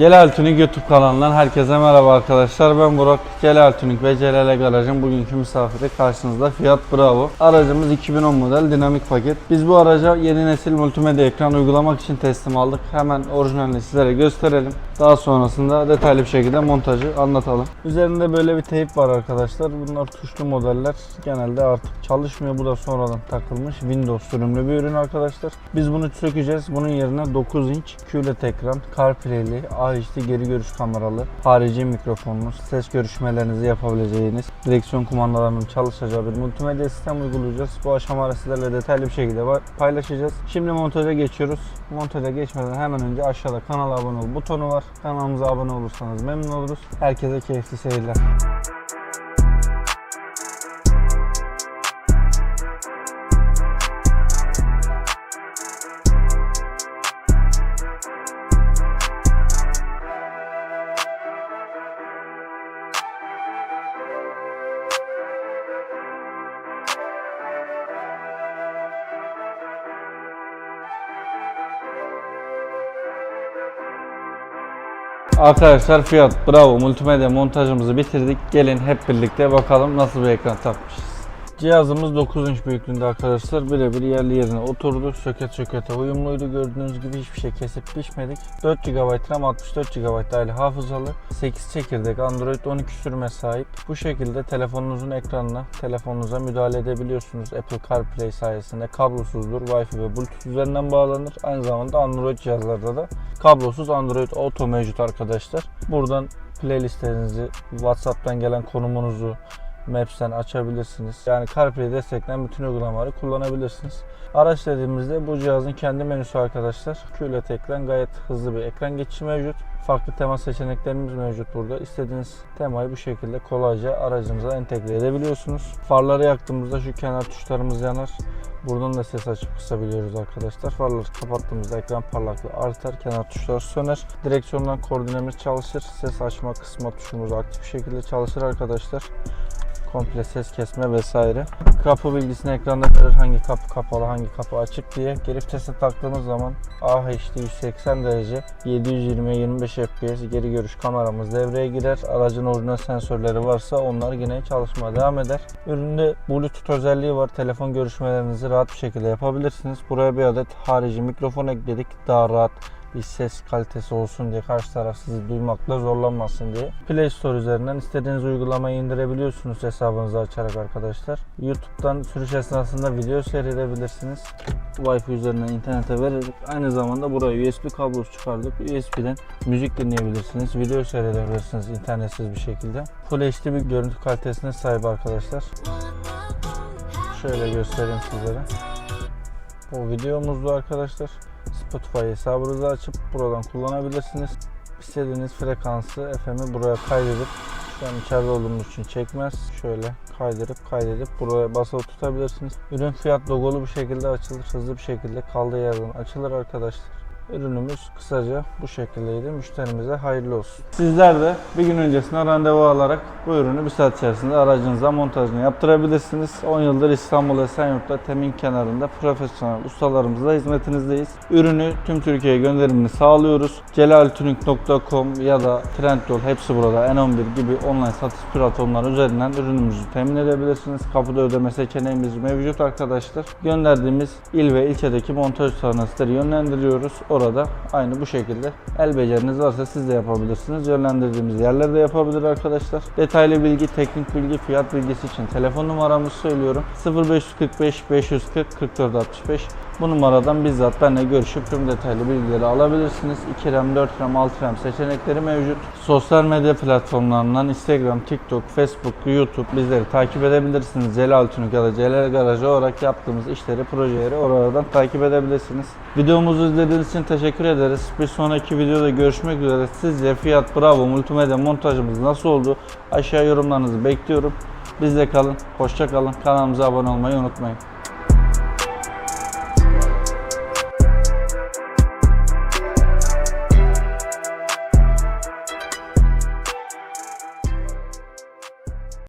Celal Tuning YouTube kanalından herkese merhaba arkadaşlar. Ben Burak. Celal Tuning ve Celal Garaj'ın bugünkü misafiri karşınızda Fiat Bravo. Aracımız 2010 model dinamik paket. Biz bu araca yeni nesil multimedya ekran uygulamak için teslim aldık. Hemen orijinalini sizlere gösterelim. Daha sonrasında detaylı bir şekilde montajı anlatalım. Üzerinde böyle bir teyp var arkadaşlar. Bunlar tuşlu modeller. Genelde artık çalışmıyor. Bu da sonradan takılmış Windows sürümlü bir ürün arkadaşlar. Biz bunu sökeceğiz. Bunun yerine 9 inç QLED ekran, CarPlay'li, AHD geri görüş kameralı, harici mikrofonlu, ses görüşmelerinizi yapabileceğiniz, direksiyon kumandalarının çalışacağı bir multimedya sistem uygulayacağız. Bu aşamaları sizlerle detaylı bir şekilde paylaşacağız. Şimdi montaja geçiyoruz. Montaja geçmeden hemen önce aşağıda kanala abone ol butonu var. Kanalımıza abone olursanız memnun oluruz. Herkese keyifli seyirler. Arkadaşlar Fiat Bravo multimedya montajımızı bitirdik. Gelin hep birlikte bakalım nasıl bir ekran takmışız. Cihazımız 9 inç büyüklüğünde arkadaşlar. Birebir yerli yerine oturdu. Söket sökete uyumluydu. Gördüğünüz gibi hiçbir şey kesip biçmedik. 4 GB RAM 64 GB dahil hafızalı. 8 çekirdek Android 12 sürüme sahip. Bu şekilde telefonunuzun ekranına, telefonunuza müdahale edebiliyorsunuz. Apple CarPlay sayesinde kablosuzdur. Wi-Fi ve Bluetooth üzerinden bağlanır. Aynı zamanda Android cihazlarda da kablosuz Android Auto mevcut arkadaşlar. Buradan playlistlerinizi, WhatsApp'tan gelen konumunuzu, Maps'ten açabilirsiniz. Yani CarPlay destekleyen bütün uygulamaları kullanabilirsiniz. Araç dediğimizde bu cihazın kendi menüsü arkadaşlar. QLED ekran gayet hızlı bir ekran geçişi mevcut. Farklı tema seçeneklerimiz mevcut burada. İstediğiniz temayı bu şekilde kolayca aracınıza entegre edebiliyorsunuz. Farları yaktığımızda şu kenar tuşlarımız yanar. Buradan da ses açıp kısabiliyoruz arkadaşlar. Farları kapattığımızda ekran parlaklığı artar, kenar tuşlar söner. Direksiyondan koordinemiz çalışır. Ses açma, kısma tuşumuz aktif şekilde çalışır arkadaşlar komple ses kesme vesaire. Kapı bilgisini ekranda verir hangi kapı kapalı hangi kapı açık diye. Geri vitese taktığımız zaman AHD 180 derece 720-25 FPS geri görüş kameramız devreye girer. Aracın orijinal sensörleri varsa onlar yine çalışmaya devam eder. Üründe Bluetooth özelliği var. Telefon görüşmelerinizi rahat bir şekilde yapabilirsiniz. Buraya bir adet harici mikrofon ekledik. Daha rahat bir ses kalitesi olsun diye karşı taraf sizi duymakla zorlanmasın diye. Play Store üzerinden istediğiniz uygulamayı indirebiliyorsunuz hesabınızı açarak arkadaşlar. YouTube'dan sürüş esnasında video seyredebilirsiniz. Wi-Fi üzerinden internete vererek aynı zamanda buraya USB kablosu çıkardık. USB'den müzik dinleyebilirsiniz, video seyredebilirsiniz internetsiz bir şekilde. Full HD bir görüntü kalitesine sahip arkadaşlar. Şöyle göstereyim sizlere. Bu videomuzdu arkadaşlar. Spotify hesabınızı açıp buradan kullanabilirsiniz. İstediğiniz frekansı FM'i buraya kaydedip şu an içeride olduğumuz için çekmez. Şöyle kaydırıp kaydedip buraya basılı tutabilirsiniz. Ürün fiyat logolu bir şekilde açılır. Hızlı bir şekilde kaldığı yerden açılır arkadaşlar. Ürünümüz kısaca bu şekildeydi. Müşterimize hayırlı olsun. Sizler de bir gün öncesinden randevu alarak bu ürünü bir saat içerisinde aracınıza montajını yaptırabilirsiniz. 10 yıldır İstanbul Esenyurt'ta Temin kenarında profesyonel ustalarımızla hizmetinizdeyiz. Ürünü tüm Türkiye'ye gönderimini sağlıyoruz. celaltuning.com ya da Trendyol hepsi burada N11 gibi online satış platformları üzerinden ürünümüzü temin edebilirsiniz. Kapıda ödeme seçeneğimiz mevcut arkadaşlar. Gönderdiğimiz il ve ilçedeki montaj sizleri yönlendiriyoruz. Orada aynı bu şekilde el beceriniz varsa siz de yapabilirsiniz. Yönlendirdiğimiz yerlerde yapabilir arkadaşlar. Detaylı bilgi, teknik bilgi, fiyat bilgisi için telefon numaramızı söylüyorum. 0545 540 44 65 bu numaradan bizzat benimle görüşüp tüm detaylı bilgileri alabilirsiniz. 2 RAM, 4 RAM, 6 RAM seçenekleri mevcut. Sosyal medya platformlarından Instagram, TikTok, Facebook, YouTube bizleri takip edebilirsiniz. Celal Tunuk ya da Celal Garajı olarak yaptığımız işleri, projeleri oralardan takip edebilirsiniz. Videomuzu izlediğiniz için teşekkür ederiz. Bir sonraki videoda görüşmek üzere. Sizce Fiat Bravo multimedya montajımız nasıl oldu? Aşağı yorumlarınızı bekliyorum. Bizde kalın, hoşça kalın. Kanalımıza abone olmayı unutmayın.